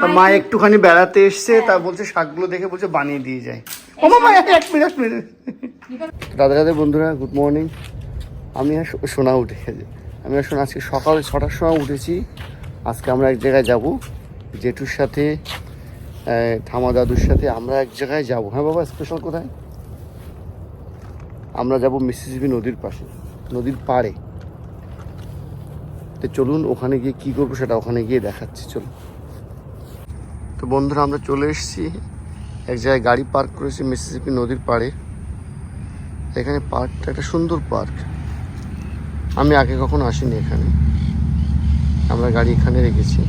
তা মা একটুখানি বেড়াতে এসছে তা বলছে শাকগুলো দেখে বলছে বানিয়ে দিয়ে যায়। ও মামা এক মিনিট এক মিনিট। দাদা দাদা বন্ধুরা গুড মর্নিং আমি আর সোনা উঠে গেছে। আমি আর সোনা আজকে সকাল ছটার সময় উঠেছি। আজকে আমরা এক জায়গায় যাব। জেঠুর সাথে ঠামা দাদুর সাথে আমরা এক জায়গায় যাব। হ্যাঁ বাবা স্পেশাল কোথায়? আমরা যাব মিসিসিপি নদীর পাশে নদীর পাড়ে। তো চলুন ওখানে গিয়ে কী করব সেটা ওখানে গিয়ে দেখাচ্ছি। চলুন। তো বন্ধুরা, আমরা চলে এসেছি। এক জায়গায় গাড়ি পার্ক করেছি মিসিসিপি নদীর পাড়ে। এখানে পার্কটা একটা সুন্দর পার্ক। আমি আগে কখনো আসিনি এখানে। আমরা গাড়ি এখানে রেখেছি।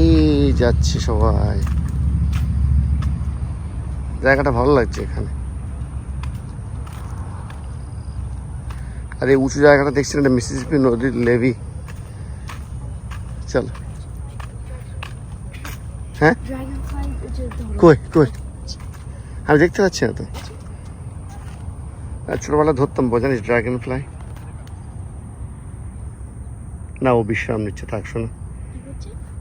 এই যাচ্ছে সবাই। জায়গাটা ভালো লাগছে এখানে। আর এই উঁচু জায়গাটা দেখছেন, এটা মিসিসিপি নদীর লেভি চল। হ্যাঁ? কই কই? আমি দেখতে পাচ্ছি না তো। ছোটবেলা ধরতাম, বোঝানিস ড্রাগন ফ্লাই না, ও বিশ্রাম নিচ্ছে, থাক, শোনো।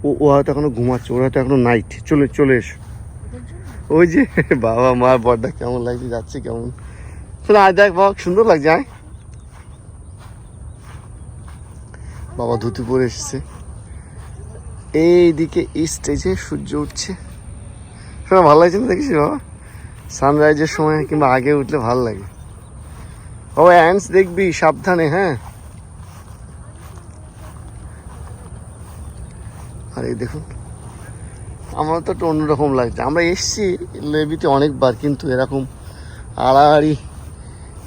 ও ও হয়তো এখনও ঘুমাচ্ছে, ওর হয়তো এখনও নাইট চলে চলে এসো। ওই যে, বাবা মা বড়টা কেমন লাগছে, যাচ্ছে কেমন। আয়, দেখ, বাবা, সুন্দর লাগছে বাবা, ধুতি পরে এসেছে। এইদিকে স্টেজে সূর্য উঠছে। শোনা, ভালো লাগছে না দেখিস বাবা? সানরাইজের সময় কিংবা আগে উঠলে ভালো লাগে। বাবা অ্যান্স দেখবি, সাবধানে হ্যাঁ? আর, এই দেখুন। আমার তো একটু অন্যরকম লাগছে। আমরা এসছি লেবিতে অনেকবার, কিন্তু এরকম আড়াআড়ি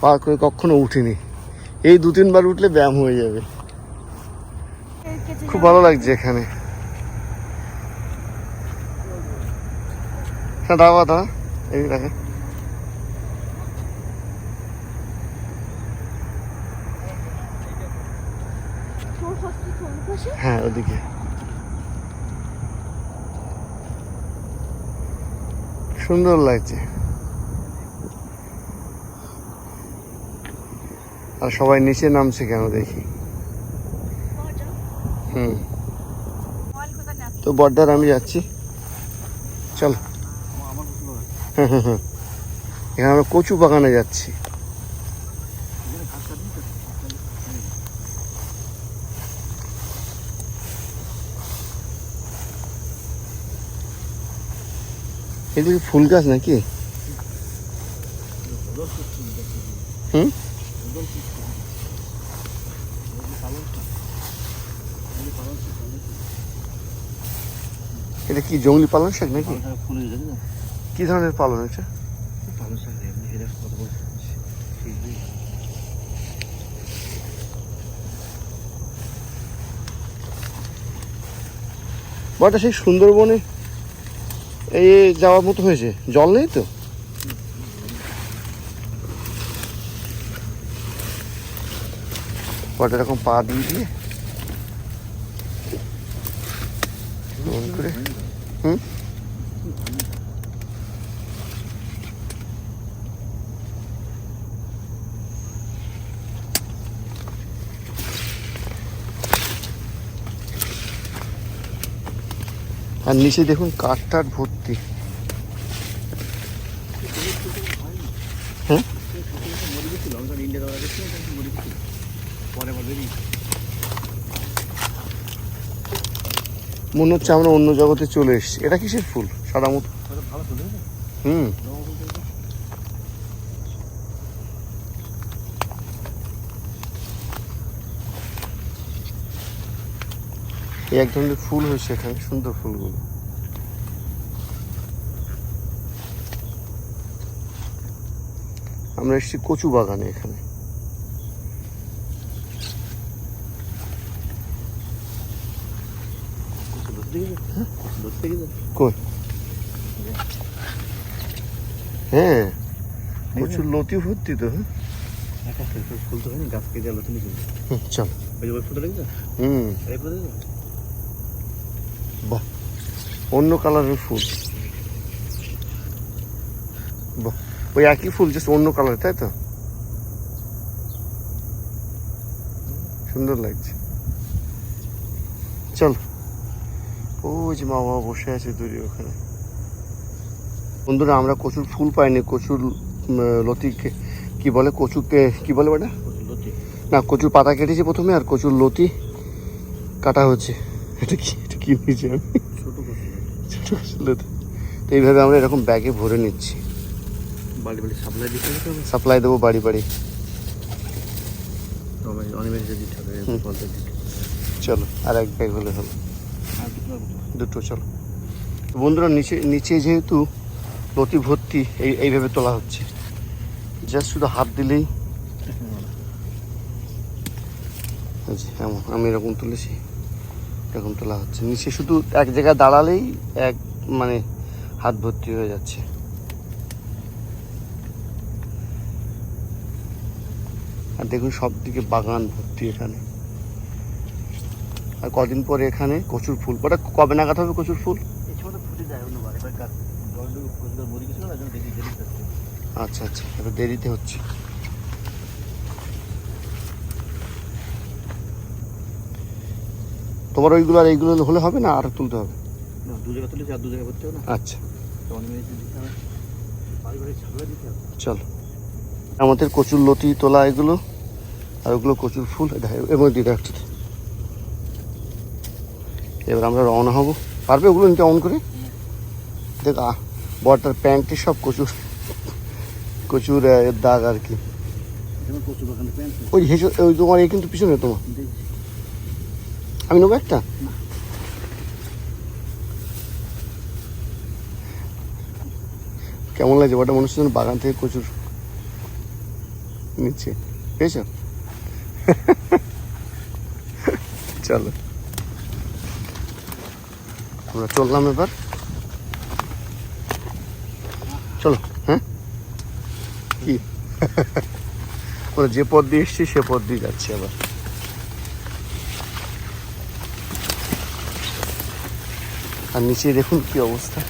পার করে কখনো উঠিনি। এই দু তিনবার উঠলে ব্যায়াম হয়ে যাবে। খুব ভালো লাগছে এখানে। হ্যাঁ? দাঁড়া দাঁড়া এই দেখে হ্যাঁ ওদিকে। সুন্দর লাগছে। আর সবাই নিচে নামছে কেন দেখি? হুম। তো বর্দার, আমি যাচ্ছি। চল। এখানে আমরা কচু বাগানে যাচ্ছি। এগুলো ফুল গাছ নাকি? হুম? এটা কি জঙ্গলি পালন শাক নাকি? কি ধরনের পালন এটা বটা সেই সুন্দরবনে এই যাওয়ার মতো হয়েছে? জল নেই তো? এরকম পা দিয়ে দিয়ে করে হুম আর নিচে দেখুন কাঠ টাট ভর্তি। হ্যাঁ? মনে হচ্ছে আমরা অন্য জগতে চলে এসেছি। এটা কিসের ফুল? সাদা মতো। হুম। এই এক ধরনের ফুল হয়েছে এখানে সুন্দর ফুলগুলো। আমরা এসেছি কচু বাগানে এখানে। কই? হ্যাঁ প্রচুর লতি ভর্তি তো হ্যাঁ? চল। হুম। বাহ অন্য কালারের ফুল। বাহ ওই একই ফুল জাস্ট অন্য কালার তাই তো? সুন্দর লাগছে। চল। ওই যে মা বাবা বসে আছে দূরে ওখানে। বন্ধুরা আমরা কচুর ফুল পাইনি কচুর লতিকে কি বলে কচুকে কি বলে লতি। না কচুর পাতা কেটেছি প্রথমে আর কচুর লতি কাটা হচ্ছে। এটা কি? কি নিয়েছি আমি ছোট কচু ছোট কচুর লতি তো এইভাবে আমরা এরকম ব্যাগে ভরে নিচ্ছি। বাড়ি বাড়ি সাপ্লাই দিতে হবে সাপ্লাই দেবো বাড়ি বাড়ি। চলো আর এক ব্যাগ হলে হলো। দুটো চলো। বন্ধুরা নিচে নিচে যেহেতু লতি ভর্তি এই এইভাবে তোলা হচ্ছে। জাস্ট শুধু হাত দিলেই। এই এমন আমি এরকম তুলেছি। এরকম তোলা হচ্ছে। নিচে শুধু এক জায়গায় দাঁড়ালেই এক মানে হাত ভর্তি হয়ে যাচ্ছে। আর দেখুন সব দিকে বাগান ভর্তি এখানে। আর কদিন পরে এখানে কচুর ফুল। ওটা কবে নাগাদ হবে কচুর ফুল? আচ্ছা আচ্ছা এটা দেরিতে হচ্ছে। তোমার ওইগুলো আর এইগুলো হলে হবে না? আর তুলতে হবে? দু জায়গা তুলেছি আর দু জায়গা করতে হবে না। আচ্ছা। চলো। আমাদের কচুর লতি তোলা এগুলো আর ওগুলো কচুর ফুল এবং দিয়ে রাখছি। এবার আমরা রওনা হব। পারবে ওগুলো নিতে অন করে? দেখ আহ বরটার প্যান্টে সব কচুর কচুর দাগ আর কি। ওই হেসে ওই তোমার এই কিন্তু পিছনে তোমার। আমি নেব একটা? কেমন লাগছে? ওটা মনে যেন বাগান থেকে প্রচুর নিচ্ছে। পেয়েছ? চলো। আমরা চললাম এবার। চলো হ্যাঁ? কি? আমরা যে পথ দিয়ে এসছি সে পথ দিয়ে যাচ্ছি আবার। আর নিচে দেখুন কি অবস্থা।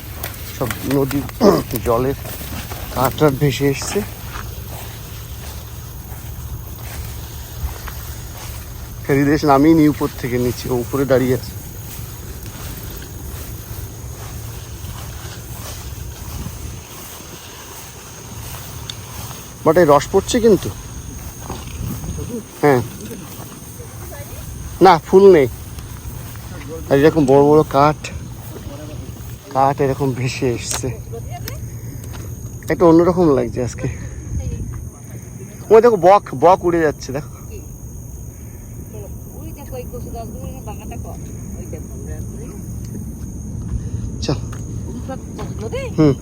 সব নদীর জলের কাটার ভেসে এসছে। নামিয়ে নি উপর থেকে নিচে, উপরে দাঁড়িয়ে আছে। বাট এই রস পড়ছে কিন্তু। হ্যাঁ। না, ফুল নেই। আর এরকম বড় বড় কাঠ। কাঠ এরকম ভেসে এসছে। একটা অন্যরকম লাগছে আজকে। ওই দেখো বক বক উড়ে যাচ্ছে দেখো। চল। হুম।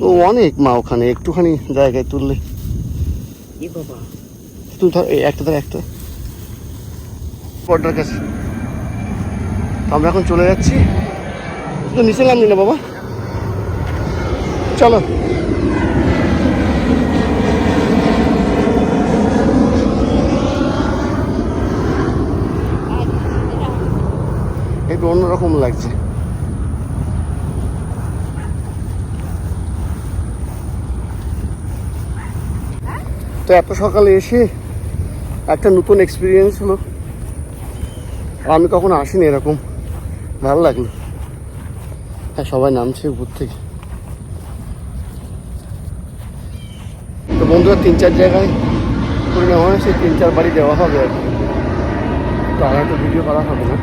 ও অনেক মা ওখানে একটুখানি জায়গায় তুললে। তুই ধর একটা ধর একটা বর্ডার কাছে। আমরা এখন চলে যাচ্ছি। তো নিচে নামলি না বাবা? চলো। একটু অন্যরকম লাগছে। তো এত সকালে এসে একটা নতুন এক্সপিরিয়েন্স হলো। আমি কখনো আসিনি এরকম। ভালো লাগল? হ্যাঁ সবাই নামছে উপর থেকে। তো বন্ধুরা তিন চার জায়গায় করে নেওয়া হয়েছে তিন চার বাড়ি দেওয়া হবে আর কি। তো আর একটা ভিডিও করা হবে না।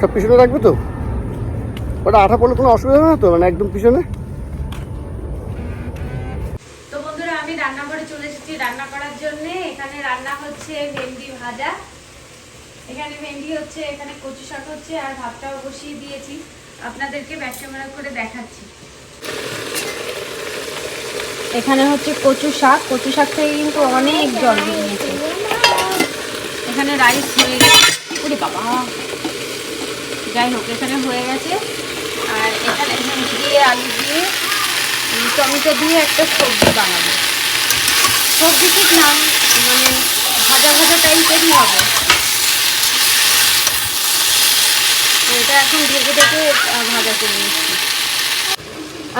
সব পিছনে রাখবে তো? ওটা আঠা পড়লে কোনো অসুবিধা হবে না তো? মানে একদম পিছনে? তো বন্ধুরা আমি রান্নাঘরে চলে এসেছি রান্না করার জন্য। এখানে রান্না হচ্ছে ভেন্ডি ভাজা। এখানে ভেন্ডি হচ্ছে, এখানে কচু শাক হচ্ছে, আর ভাতটাও বসিয়ে দিয়েছি। আপনাদেরকে ক্যামেরা করে দেখাচ্ছি। এখানে হচ্ছে কচু শাক। কচু শাক থেকে কিন্তু অনেক জল বেরিয়েছে এখানে রাইস হয়ে গেছে। বাবা। যাই হোক, এখানে হয়ে গেছে। আর এখানে দিয়ে আলু দিয়ে টমেটো দিয়ে একটা সবজি বানাবো। সবজি ঠিক না মানে ভাজা ভাজা টাইপেরই হবে তো এটা এখন ঢেকে ঢেকে ভাজা করে নিচ্ছি।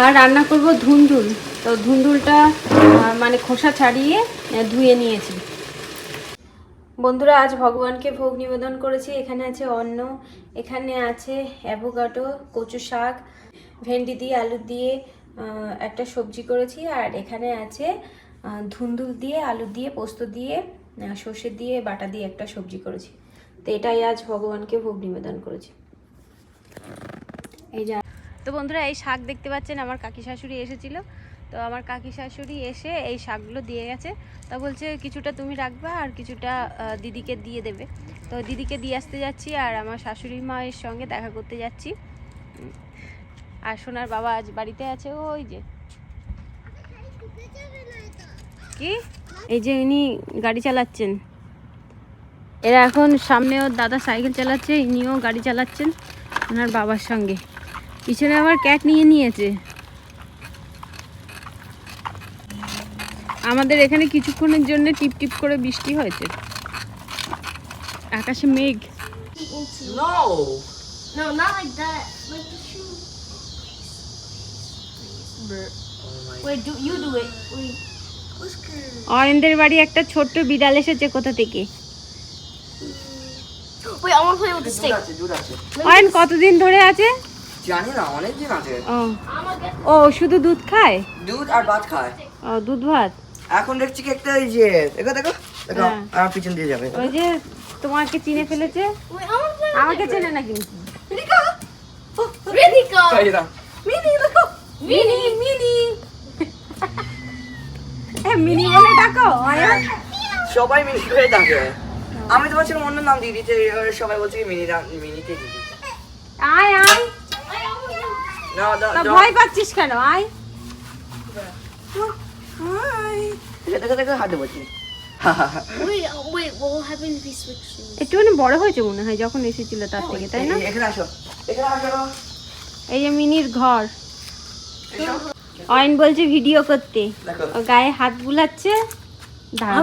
আর রান্না করব ধুন্দুল। তো ধুন্দুলটা মানে খোসা ছাড়িয়ে ধুয়ে নিয়েছি। বন্ধুরা, আজ ভগবানকে ভোগ নিবেদন করেছি। এখানে আছে অন্ন, এখানে আছে অ্যাভোকাডো কচু শাক, ভেন্ডি দিয়ে, আলু দিয়ে একটা সবজি করেছি। আর এখানে আছে ধুন্দুল দিয়ে, আলু দিয়ে, পোস্ত দিয়ে সর্ষে দিয়ে, বাটা দিয়ে একটা সবজি করেছি। তো এটাই আজ ভগবানকে ভোগ নিবেদন করেছি। এই যা। তো বন্ধুরা, এই শাক দেখতে পাচ্ছেন, আমার কাকি শাশুড়ি এসেছিল। তো আমার কাকি শাশুড়ি এসে এই শাকগুলো দিয়ে গেছে। তা বলছে, কিছুটা তুমি রাখবা আর কিছুটা দিদিকে দিয়ে দেবে। তো দিদিকে দিয়ে আসতে যাচ্ছি আর আমার শাশুড়ি মায়ের সঙ্গে দেখা করতে যাচ্ছি। আর সোনার বাবা আজ বাড়িতে আছে, ওই যে। কি? এই যে ইনি গাড়ি চালাচ্ছেন। এরা এখন সামনে ওর দাদা সাইকেল চালাচ্ছে, ইনিও গাড়ি চালাচ্ছেন। ওনার বাবার সঙ্গে পিছনে আবার ক্যাট নিয়ে নিয়েছে আমাদের এখানে কিছুক্ষণের জন্য টিপ টিপ করে বৃষ্টি হয়েছে আকাশে মেঘ No! No, not like that. Like the shoe. Wait, do you do it? What's good? বাড়ি একটা ছোট্ট বিড়াল এসেছে কোথা থেকে আছে দুধ আছে। অয়েন কতদিন ধরে আছে? জানি না অনেক দিন আছে। ও। শুধু দুধ খায়? দুধ আর ভাত খায়। ও দুধ ভাত? এখন দেখছি কি একটা এই যে দেখো দেখো দেখো হ্যাঁ। আমার পিছন দিয়ে যাবে। ওই যে তোমাকে চিনে ফেলেছে? আমাকে চেনে না কিন্তু। দাও। মিনি দেখো। Mini mini. মিনি বলে ডাকো সবাই মিনি হয়ে থাকে আমি তো বলছিলাম অন্য নাম দিয়ে দিতে সবাই বলছে মিনি নাম মিনিতে দিদি আয় আয়। ভয় পাচ্ছিস কেন? আয়। দেখো, দেখো দেখো হাতে বলছি Wait, uh? একটুখানি বড় হয়েছে মনে হয় যখন এসেছিল তার থেকে তাই না? এই- যে মিনির ঘর। অয়ন বলছে ভিডিও করতে। গায়ে হাত বুলাচ্ছে। দাঁড়া,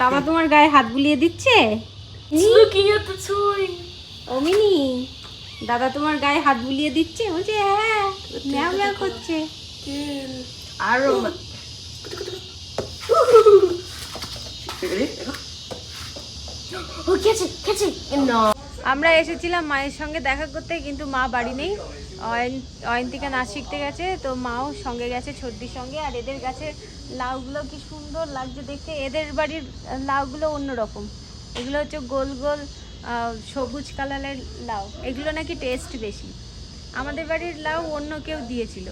দাদা তোমার গায়ে হাত বুলিয়ে দিচ্ছে? দাদা তোমার গায়ে হাত বুলিয়ে দিচ্ছে? হ্যাঁ ম্যাও ম্যাও করছে। আরও ও কেছে কেছে আমরা এসেছিলাম মায়ের সঙ্গে দেখা করতে, কিন্তু মা বাড়ি নেই। অয়ন অয়ন থেকে নাচ শিখতে গেছে, তো মাও সঙ্গে গেছে ছর্দির সঙ্গে, আর এদের গাছে লাউগুলো কি সুন্দর লাগছে দেখতে। এদের বাড়ির লাউগুলো অন্যরকম। এগুলো হচ্ছে গোল গোল সবুজ কালারের লাউ। এগুলো নাকি টেস্ট বেশি। আমাদের বাড়ির লাউ অন্য কেউ দিয়েছিল।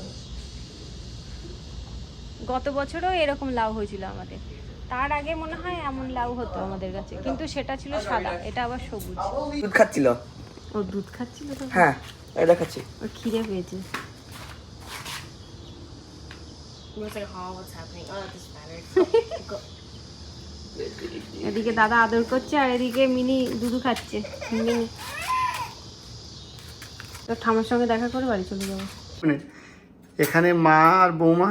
গত বছরও এরকম লাউ হয়েছিল আমাদের। তার আগে মনে হয় এমন লাউ হতো আমাদের কাছে কিন্তু সেটা ছিল সাদা এটা আবার সবুজ। দুধ খাচ্ছিল? ও দুধ খাচ্ছিল হ্যাঁ এই দেখাচ্ছি ওর খিদে পেয়েছে. এদিকে দাদা আদর করছে আর এদিকে মিনি দুধু খাচ্ছে। মিনি। তো ঠামার সঙ্গে দেখা করে বাড়ি চলে যাব। এখানে মা আর বৌমা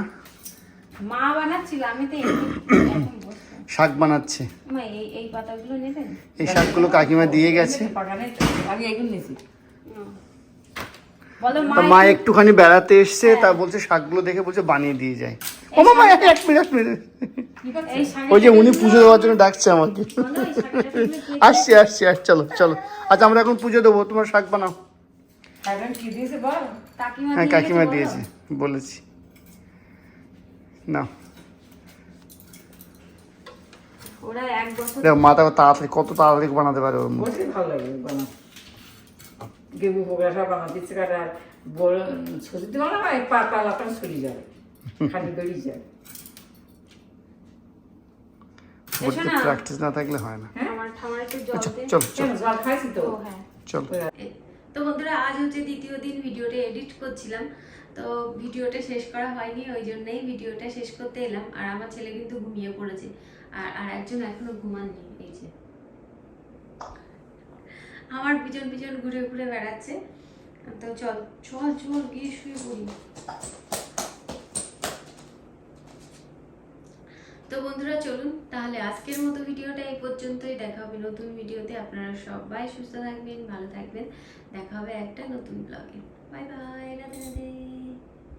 মা বানাচ্ছিল আমি তো শাক বানাচ্ছে। এই এই পাতাগুলো নেবেন? এই শাকগুলো কাকিমা দিয়ে গেছে। মা তা মা একটুখানি বেড়াতে এসছে তা বলছে শাকগুলো দেখে বলছে বানিয়ে দিয়ে যায়। ও মামা এক এক মিনিট এক মিনিট। ওই যে উনি পুজো দেওয়ার জন্য ডাকছে আমাকে। আসছি আসছি আস চলো চলো। আচ্ছা আমরা এখন পুজো দেবো তোমার শাক বানাও। হ্যাঁ কাকিমা দিয়েছে বলেছি। না। ওরা এক বছর দেখো মাথা তাড়াতাড়ি কত তাড়াতাড়ি বানাতে পারে ওর মধ্যে ভালো লাগে বানা গেবু পোকরাটা বানাতে ইচ্ছে করে আর বড় ছুটি দিব না এই পা পালাটা সরি যায় খালি দড়ি যায়। ওর প্র্যাকটিস না। থাকলে হয় না। আমার ঠামার জল আচ্ছা দে। চলো কেন চলো জল খাইছি তো? হ্যাঁ। তো বন্ধুরা আজ হচ্ছে দ্বিতীয় দিন ভিডিওটা এডিট করছিলাম। তো ভিডিওটা শেষ করা হয়নি, ওই জন্যই ভিডিওটা শেষ করতে এলাম। আর আমার ছেলে কিন্তু ঘুমিয়ে পড়েছে। আর আর একজন এখনও ঘুমাননি, এই যে। আমার পিছন পিছন ঘুরে ঘুরে বেড়াচ্ছে। তো চল চল চল, গিয়ে শুয়ে পড়ি। তো বন্ধুরা, চলুন, তাহলে আজকের মতো ভিডিওটা এই পর্যন্তই। দেখা হবে নতুন ভিডিওতে। আপনারা সবাই সুস্থ থাকবেন, ভালো থাকবেন। দেখা হবে একটা নতুন ব্লগে বাই বাই রাধে রাধে